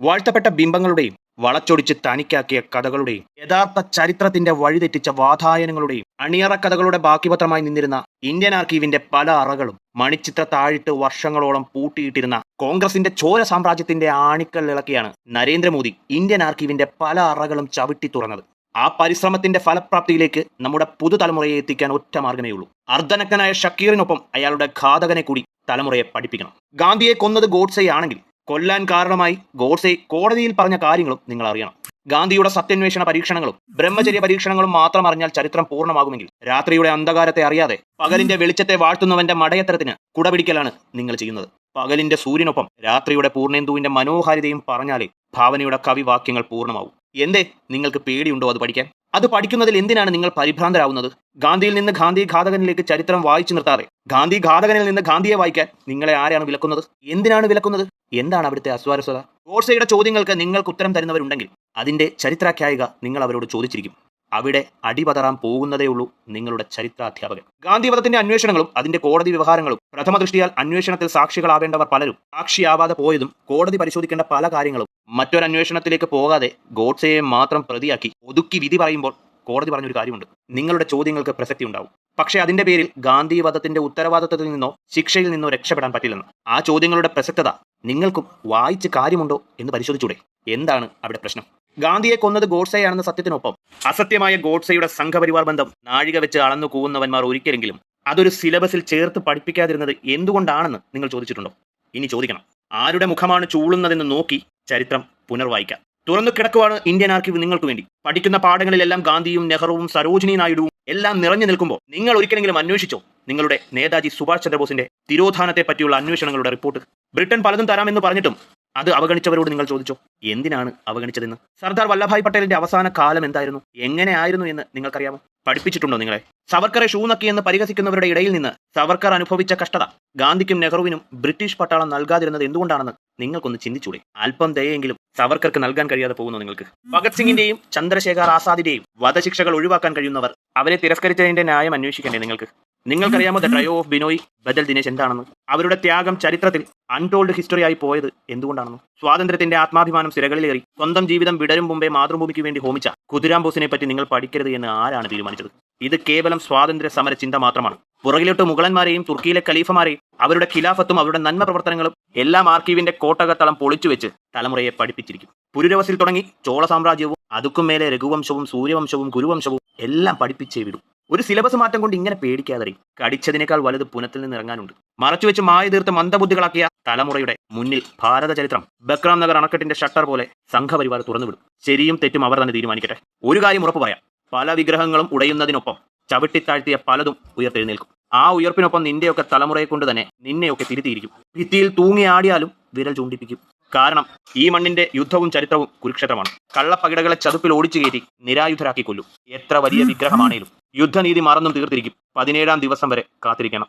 വാഴ്ത്തപ്പെട്ട ബിംബങ്ങളുടെയും വളച്ചൊടിച്ച് തനിക്കാക്കിയ കഥകളുടെയും യഥാർത്ഥ ചരിത്രത്തിന്റെ വഴിതെറ്റിച്ച വാതായനങ്ങളുടെയും അണിയറ കഥകളുടെ ബാക്കിപത്രമായി നിന്നിരുന്ന ഇന്ത്യൻ ആർക്കീവിന്റെ പല അറകളും മണിച്ചിത്ര താഴിട്ട് വർഷങ്ങളോളം പൂട്ടിയിട്ടിരുന്ന കോൺഗ്രസിന്റെ ചോര സാമ്രാജ്യത്തിന്റെ ആണിക്കൽ ഇളക്കിയാണ് നരേന്ദ്രമോദി ഇന്ത്യൻ ആർക്കീവിന്റെ പല അറകളും ചവിട്ടി തുറന്നത്. ആ പരിശ്രമത്തിന്റെ ഫലപ്രാപ്തിയിലേക്ക് നമ്മുടെ പുതുതലമുറയെ എത്തിക്കാൻ ഒറ്റ മാർഗമേ ഉള്ളൂ. അർദ്ധനഗ്നായ ഷക്കീറിനൊപ്പം അയാളുടെ ഘാതകനെ കൂടി തലമുറയെ പഠിപ്പിക്കണം. ഗാന്ധിയെ കൊന്നത് ഗോഡ്സെയാണെങ്കിൽ കൊല്ലാൻ കാരണമായി ഗോഡ്സെ കോടതിയിൽ പറഞ്ഞ കാര്യങ്ങളും നിങ്ങൾ അറിയണം ഗാന്ധിയുടെ സത്യാന്വേഷണ പരീക്ഷണങ്ങളും ബ്രഹ്മചര്യ പരീക്ഷണങ്ങളും മാത്രം അറിഞ്ഞാൽ ചരിത്രം പൂർണമാകുമെങ്കിൽ രാത്രിയുടെ അന്ധകാരത്തെ അറിയാതെ പകലിന്റെ വെളിച്ചത്തെ വാഴ്ത്തുന്നവന്റെ മടയത്തരത്തിന് കുടപിടിക്കലാണ് നിങ്ങൾ ചെയ്യുന്നത്. പകലിന്റെ സൂര്യനൊപ്പം രാത്രിയുടെ പൂർണേന്ദുവിന്റെ മനോഹാരിതയും പറഞ്ഞാലേ ഭാവനയുടെ കവിവാക്യങ്ങൾ പൂർണമാവും. എന്തേ നിങ്ങൾക്ക് പേടിയുണ്ടോ അത് പഠിക്കാൻ? അത് പഠിക്കുന്നതിൽ എന്തിനാണ് നിങ്ങൾ പരിഭ്രാന്തരാകുന്നത് ഗാന്ധിയിൽ നിന്ന് ഗാന്ധി ഘാതകനിലേക്ക് ചരിത്രം വായിച്ചു നിർത്താതെ ഗാന്ധി ഘാതകനിൽ നിന്ന് ഗാന്ധിയെ വായിക്കാൻ നിങ്ങളെ ആരാണ് വിലക്കുന്നത്? എന്തിനാണ് വിലക്കുന്നത്? എന്താണ് അവിടുത്തെ അസ്വാരസ്വത ഗോഡ്സെയുടെ ചോദ്യങ്ങൾക്ക് നിങ്ങൾക്ക് ഉത്തരം തരുന്നവരുണ്ടെങ്കിൽ അതിന്റെ ചരിത്രാഖ്യായിക നിങ്ങൾ അവരോട് ചോദിച്ചിരിക്കും. അവിടെ അടിപതറാൻ പോകുന്നതേ ഉള്ളൂ നിങ്ങളുടെ ചരിത്രാധ്യാപകൻ. ഗാന്ധിവധത്തിന്റെ അന്വേഷണങ്ങളും അതിന്റെ കോടതി വ്യവഹാരങ്ങളും പ്രഥമ ദൃഷ്ടിയാൽ അന്വേഷണത്തിൽ സാക്ഷികളാവേണ്ടവർ പലരും സാക്ഷിയാവാതെ പോയതും കോടതി പരിശോധിക്കേണ്ട പല കാര്യങ്ങളും മറ്റൊരു അന്വേഷണത്തിലേക്ക് പോകാതെ ഗോഡ്സെയെ മാത്രം പ്രതിയാക്കി ഒതുക്കി വിധി പറയുമ്പോൾ കോടതി പറഞ്ഞൊരു കാര്യമുണ്ട്. നിങ്ങളുടെ ചോദ്യങ്ങൾക്ക് പ്രസക്തി ഉണ്ടാവും. പക്ഷേ അതിന്റെ പേരിൽ ഗാന്ധിവധത്തിന്റെ ഉത്തരവാദിത്തത്തിൽ നിന്നോ ശിക്ഷയിൽ നിന്നോ രക്ഷപ്പെടാൻ പറ്റില്ലെന്ന്. ആ ചോദ്യങ്ങളുടെ പ്രസക്തത നിങ്ങൾക്കും വായിച്ച് കാര്യമുണ്ടോ എന്ന് പരിശോധിച്ചൂടെ? എന്താണ് അവിടെ പ്രശ്നം? ഗാന്ധിയെ കൊന്നത് ഗോഡ്സെയാണെന്ന സത്യത്തിനൊപ്പം അസത്യമായ ഗോഡ്സെയുടെ സംഘപരിവാർ ബന്ധം നാഴിക വെച്ച് അളന്നു കൂവുന്നവന്മാർ ഒരിക്കലെങ്കിലും അതൊരു സിലബസിൽ ചേർത്ത് പഠിപ്പിക്കാതിരുന്നത് എന്തുകൊണ്ടാണെന്ന് നിങ്ങൾ ചോദിച്ചിട്ടുണ്ടോ? ഇനി ചോദിക്കണം. ആരുടെ മുഖമാണ് ചൂളുന്നതെന്ന് നോക്കി ചരിത്രം പുനർവായിക്കാം. തുറന്നു കിടക്കുവാണ് ഇന്ത്യൻ ആർക്കീവ് നിങ്ങൾക്ക് വേണ്ടി. പഠിക്കുന്ന പാഠങ്ങളിലെല്ലാം ഗാന്ധിയും നെഹ്റുവും സരോജിനി നായിഡുവും എല്ലാം നിറഞ്ഞു നിൽക്കുമ്പോൾ നിങ്ങൾ ഒരിക്കലെങ്കിലും അന്വേഷിച്ചോ? നിങ്ങളുടെ നേതാജി സുഭാഷ് ചന്ദ്രബോസിന്റെ തിരോധാനത്തെ പറ്റിയുള്ള അന്വേഷണങ്ങളുടെ റിപ്പോർട്ട്. ബ്രിട്ടൻ പലതും തരാമെന്ന് പറഞ്ഞിട്ടും അത് അവഗണിച്ചവരോട് നിങ്ങൾ ചോദിച്ചോ? എന്തിനാണ് അവഗണിച്ചതെന്ന്? സർദാർ വല്ലഭായ് പട്ടേലിന്റെ അവസാന കാലം എന്തായിരുന്നു? എങ്ങനെയായിരുന്നു എന്ന് നിങ്ങൾക്കറിയാമോ? പഠിപ്പിച്ചിട്ടുണ്ടോ നിങ്ങളെ? സവർക്കറെ ഷൂ നക്കി എന്ന് പരിഹസിക്കുന്നവരുടെ ഇടയിൽ നിന്ന് സവർക്കർ അനുഭവിച്ച കഷ്ടത ഗാന്ധിക്കും നെഹ്റുവിനും ബ്രിട്ടീഷ് പട്ടാളം നൽകാതിരുന്നത് എന്തുകൊണ്ടാണെന്ന് നിങ്ങൾക്കൊന്ന് ചിന്തിച്ചൂടെ? അല്പം ദയെങ്കിലും സവർക്കർക്ക് നൽകാൻ കഴിയാതെ പോകുന്നു നിങ്ങൾക്ക്. ഭഗത് സിംഗിന്റെയും ചന്ദ്രശേഖർ ആസാദിന്റെയും വധശിക്ഷകൾ ഒഴിവാക്കാൻ കഴിയുന്നവർ അവരെ തിരസ്കരിച്ചതിന്റെ ന്യായം അന്വേഷിക്കണ്ടേ നിങ്ങൾക്ക്? നിങ്ങൾക്കറിയാമോ ദ ട്രയോ ഓഫ് ബിനോയ്? ബദൽ ദിനേശ് എന്താണെന്ന്? അവരുടെ ത്യാഗം ചരിത്രത്തിൽ അൺടോൾഡ് ഹിസ്റ്ററി ആയി പോയത് എന്തുകൊണ്ടാണെന്ന്? സ്വാതന്ത്ര്യത്തിന്റെ ആത്മാഭിമാനം സിരകളിലേറി സ്വന്തം ജീവിതം വിടരും മുമ്പേ മാതൃഭൂമിക്ക് വേണ്ടി ഹോമിച്ച കുതിരാംബോസിനെ പറ്റി നിങ്ങൾ പഠിക്കരുത് എന്ന് ആരാണ് തീരുമാനിച്ചത്? ഇത് കേവലം സ്വാതന്ത്ര്യ സമര ചിന്ത മാത്രമാണ്. പുറകിലോട്ട് മുഗളന്മാരെയും തുർക്കിയിലെ ഖലീഫമാരെയും അവരുടെ ഖിലാഫത്തും അവരുടെ നന്മ പ്രവർത്തനങ്ങളും എല്ലാം ആർക്കീവിന്റെ കോട്ടകത്തളം പൊളിച്ചു വെച്ച് തലമുറയെ പഠിപ്പിച്ചിരിക്കും. പുരുരവസിൽ തുടങ്ങി ചോള സാമ്രാജ്യവും അതുക്കും മേലെ രഘുവംശവും സൂര്യവംശവും കുരുവംശവും എല്ലാം പഠിപ്പിച്ചേ വിടും. ഒരു സിലബസ് മാറ്റം കൊണ്ട് ഇങ്ങനെ പേടിക്കാതെ കടിച്ചതിനേക്കാൾ വലുത് പുനത്തിൽ നിന്ന് ഇറങ്ങാനുണ്ട്. മറച്ചുവെച്ച് മായ തീർത്ത് മന്ദബുദ്ധികളാക്കിയ തലമുറയുടെ മുന്നിൽ ഭാരത ചരിത്രം ബക്രാം നഗർ അണക്കെട്ടിന്റെ ഷട്ടർ പോലെ സംഘപരിവാർ തുറന്നുവിടും. ശരിയും തെറ്റും അവർ തന്നെ തീരുമാനിക്കട്ടെ. ഒരു കാര്യം ഉറപ്പ് പറയാം. പല വിഗ്രഹങ്ങളും ഉടയുന്നതിനൊപ്പം ചവിട്ടിത്താഴ്ത്തിയ പലതും ഉയർത്തെഴുന്നേൽക്കും. ആ ഉയർപ്പിനൊപ്പം നിന്റെയൊക്കെ തലമുറയെ കൊണ്ട് തന്നെ നിന്നെയൊക്കെ തിരുത്തിയിരിക്കും. ഭിത്തിയിൽ തൂങ്ങിയാടിയാലും വിരൽ ചൂണ്ടിപ്പിക്കും. കാരണം ഈ മണ്ണിന്റെ യുദ്ധവും ചരിത്രവും കുരുക്ഷേത്രമാണ്. കള്ളപ്പകിടകളെ ചതുപ്പിൽ ഓടിച്ചു കയറ്റി നിരായുധരാക്കി കൊല്ലും. എത്ര വലിയ വിഗ്രഹമാണേലും. യുദ്ധനീതി മറന്നും തീർത്തിരിക്കും. പതിനേഴാം ദിവസം വരെ കാത്തിരിക്കണം.